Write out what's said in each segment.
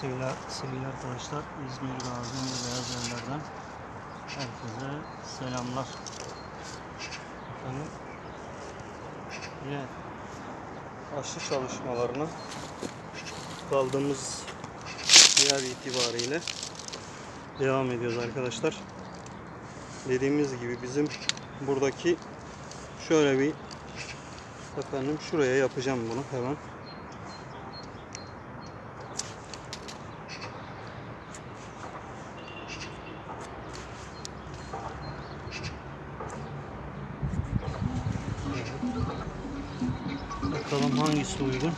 sevgili, sevgili arkadaşlar. İzmir Gazi Beyaz Evler'den herkese selamlar. Efendim, yine aşı çalışmalarına kaldığımız yer itibariyle devam ediyoruz arkadaşlar. Dediğimiz gibi bizim buradaki şöyle bir efendim şuraya yapacağım bunu hemen. Bakalım hangisi uygun.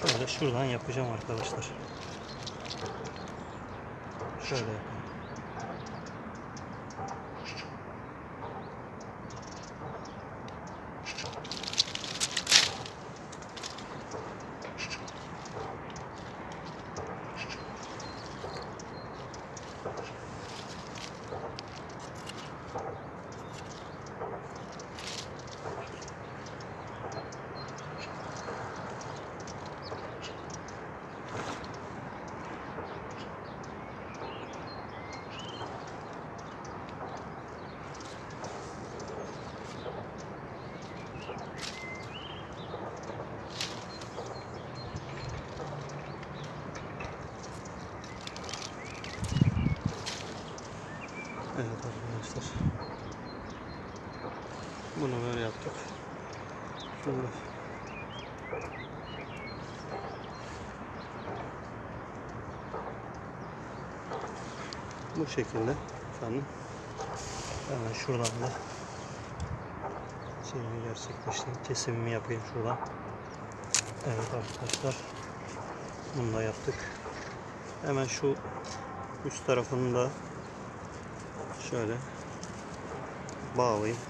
Şöyle şuradan yapacağım arkadaşlar. Şöyle yapayım. Evet arkadaşlar. Bunu böyle yaptık. Şöyle. Bu şekilde efendim. Hemen şuradan da şeyini gerçekleştireyim. Kesimimi yapayım şuradan. Evet arkadaşlar. Bunu da yaptık. Hemen şu üst tarafını da şöyle bağlayayım.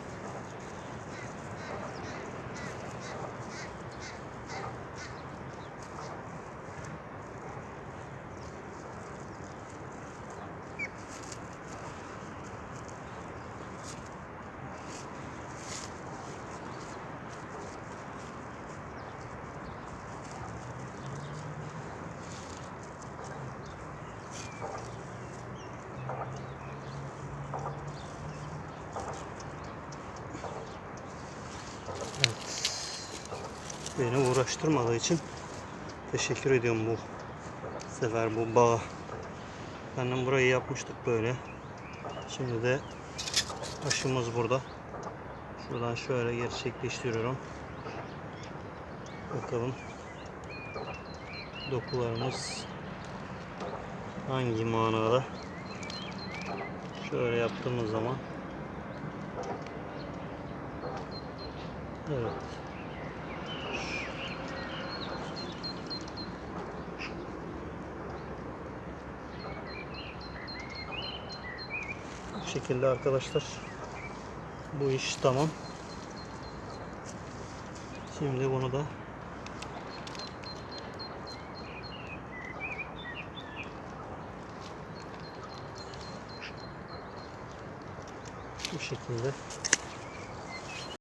Beni uğraştırmadığı için teşekkür ediyorum bu sefer bu bağ. Efendim burayı yapmıştık böyle. Şimdi de aşımız burada. Şuradan şöyle gerçekleştiriyorum. Bakalım dokularımız hangi manada şöyle yaptığımız zaman Evet. Şekilde arkadaşlar. Bu iş tamam. Şimdi bunu da bu şekilde